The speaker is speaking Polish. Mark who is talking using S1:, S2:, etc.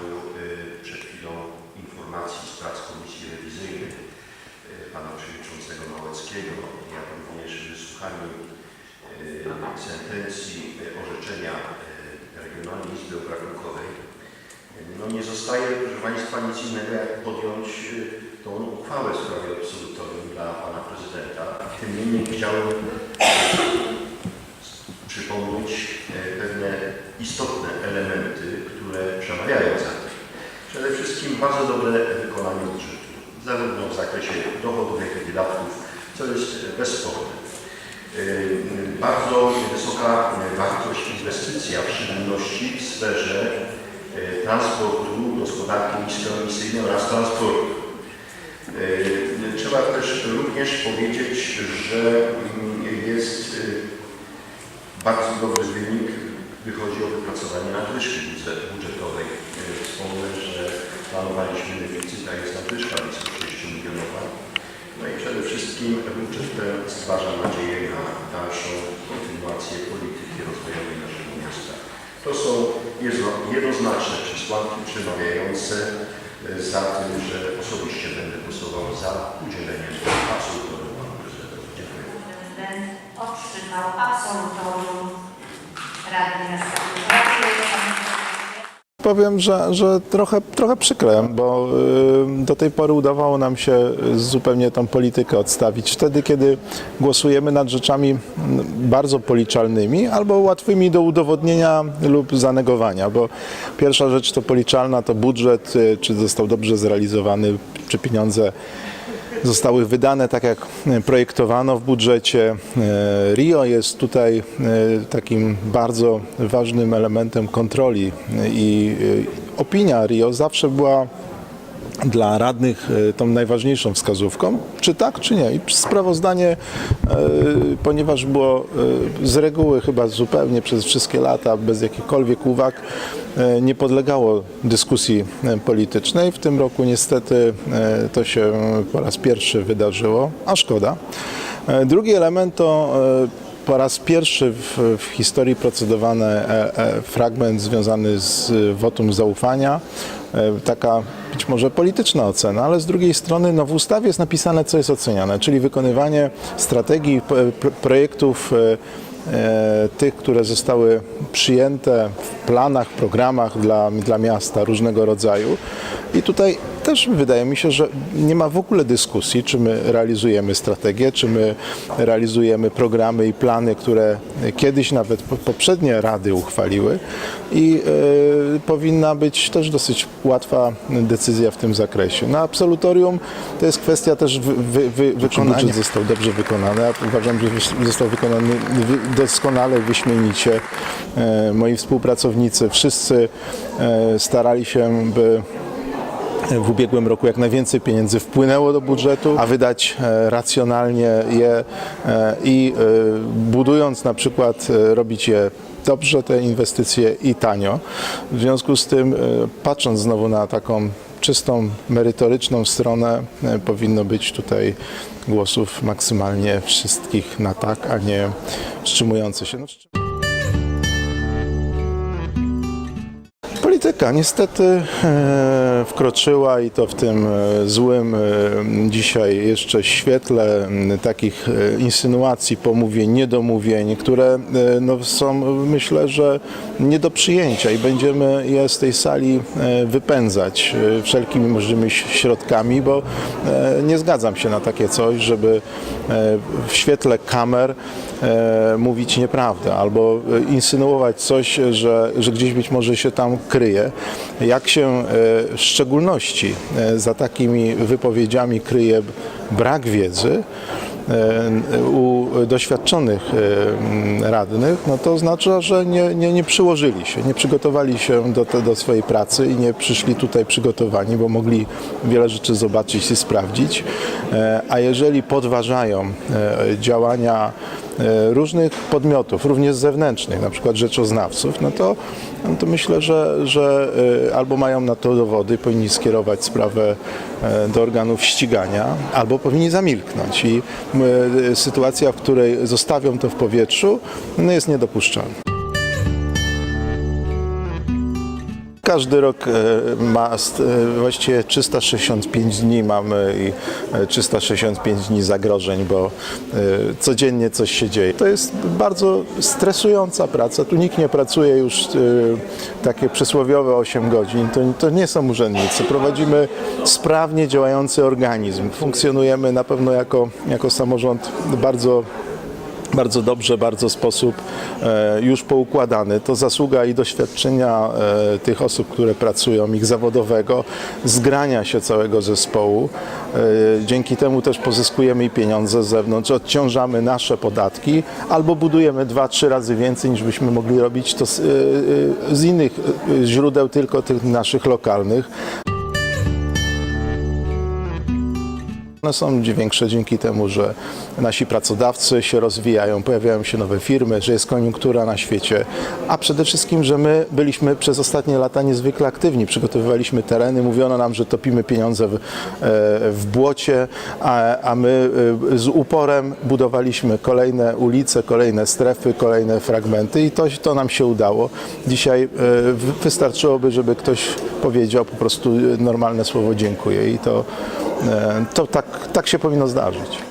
S1: wysłuchaniu y, przed chwilą informacji z prac Komisji Rewizyjnych y, pana przewodniczącego Małeckiego, jak również wysłuchaniu y, sentencji orzeczenia Regionalnej Izby Obrachunkowej, no nie zostaje, proszę Państwa, nic innego jak podjąć tą uchwałę w sprawie absolutorium dla Pana Prezydenta. Tym niemniej chciałem przypomnieć pewne istotne elementy, które przemawiają za tym. Przede wszystkim bardzo dobre wykonanie budżetu, zarówno w zakresie dochodów, jak i wydatków, co jest bezsporne. E, Bardzo wysoka wartość inwestycji, a w szczególności w sferze e, transportu, gospodarki niskoemisyjnej oraz transportu. E, Trzeba też również powiedzieć, że jest bardzo dobry wynik, wychodzi o wypracowanie nadwyżki budżet- budżetowej. Wspomnę, że planowaliśmy deficyt, a jest nadwyżka blisko 6 milionowa. No i przede wszystkim budżet ten stwarza nadzieję na dalszą kontynuację polityki rozwojowej naszego miasta. To są jedno- jednoznaczne przesłanki przemawiające e, za tym, że osobiście będę głosował za udzieleniem absolutorium panu prezydentowi. Dziękuję.
S2: Prezydent otrzymał absolutorium
S3: Powiem, że, że trochę, trochę przykre, bo y, do tej pory udawało nam się zupełnie tą politykę odstawić. Wtedy, kiedy głosujemy nad rzeczami bardzo policzalnymi albo łatwymi do udowodnienia lub zanegowania, bo pierwsza rzecz to policzalna, to budżet, y, czy został dobrze zrealizowany, czy pieniądze zostały wydane tak, jak e, projektowano w budżecie. E, RIO jest tutaj e, takim bardzo ważnym elementem kontroli i opinia RIO zawsze była dla radnych e, tą najważniejszą wskazówką, czy tak, czy nie. I sprawozdanie, e, ponieważ było e, z reguły chyba zupełnie przez wszystkie lata, bez jakichkolwiek uwag, nie podlegało dyskusji politycznej. W tym roku niestety to się po raz pierwszy wydarzyło, a szkoda. Drugi element to po raz pierwszy w, w historii procedowany fragment związany z wotum zaufania. E, taka być może polityczna ocena, ale z drugiej strony no, w ustawie jest napisane, co jest oceniane, czyli wykonywanie strategii, projektów e, tych, które zostały przyjęte w planach, programach dla, dla miasta różnego rodzaju. I tutaj też wydaje mi się, że nie ma w ogóle dyskusji, czy my realizujemy strategię, czy my realizujemy programy i plany, które kiedyś nawet po- poprzednie rady uchwaliły i e, powinna być też dosyć łatwa decyzja w tym zakresie. Na absolutorium to jest kwestia też wy, wy, wy, wykonania. Budżet został dobrze wykonany. Uważam, że został wykonany wy- doskonale, wyśmienicie. E, moi współpracownicy wszyscy e, starali się, by w ubiegłym roku jak najwięcej pieniędzy wpłynęło do budżetu, a wydać e, racjonalnie je i budując na przykład, robić je dobrze te inwestycje i tanio. W związku z tym, patrząc znowu na taką czystą, merytoryczną stronę, e, powinno być tutaj głosów maksymalnie wszystkich na tak, a nie wstrzymujących się. No, Polityka niestety e, wkroczyła i to w tym e, złym e, dzisiaj jeszcze świetle takich e, insynuacji, pomówień, niedomówień, które no, są myślę, że nie do przyjęcia i będziemy je z tej sali wypędzać wszelkimi możliwymi środkami, bo nie zgadzam się na takie coś, żeby w świetle kamer mówić nieprawdę albo insynuować coś, że, że gdzieś być może się tam kryje. Jak się szczególności e, za takimi wypowiedziami kryje brak wiedzy, e, u doświadczonych e, radnych, no to oznacza, że nie, nie, nie przyłożyli się, nie przygotowali się do, do swojej pracy i nie przyszli tutaj przygotowani, bo mogli wiele rzeczy zobaczyć i sprawdzić. A jeżeli podważają działania różnych podmiotów, również zewnętrznych, na przykład rzeczoznawców, no to, no to myślę, że, że e, albo mają na to dowody, powinni skierować sprawę e, do organów ścigania, albo powinni zamilknąć. I e, sytuacja, w której zostawią to w powietrzu, no jest niedopuszczalna. Każdy rok e, ma e, właściwie 365 dni mamy i e, 365 dni zagrożeń, bo e, codziennie coś się dzieje. To jest bardzo stresująca praca. Tu nikt nie pracuje już e, takie przysłowiowe 8 godzin. To, to nie są urzędnicy. Prowadzimy sprawnie działający organizm. Funkcjonujemy na pewno jako, jako samorząd bardzo bardzo dobrze, bardzo sposób e, już poukładany. To zasługa i doświadczenia e, tych osób, które pracują, ich zawodowego, zgrania się całego zespołu. E, dzięki temu też pozyskujemy i pieniądze z zewnątrz, odciążamy nasze podatki albo budujemy dwa, trzy razy więcej niż byśmy mogli robić to z, z innych źródeł, tylko tych naszych lokalnych. One są większe dzięki temu, że nasi pracodawcy się rozwijają, pojawiają się nowe firmy, że jest koniunktura na świecie, a przede wszystkim, że my byliśmy przez ostatnie lata niezwykle aktywni. Przygotowywaliśmy tereny, mówiono nam, że topimy pieniądze w, e, w błocie, a, a my e, z uporem budowaliśmy kolejne ulice, kolejne strefy, kolejne fragmenty i to, to nam się udało. Dzisiaj e, wy- wystarczyłoby, żeby ktoś powiedział po prostu normalne słowo dziękuję i to, to tak, tak się powinno zdarzyć.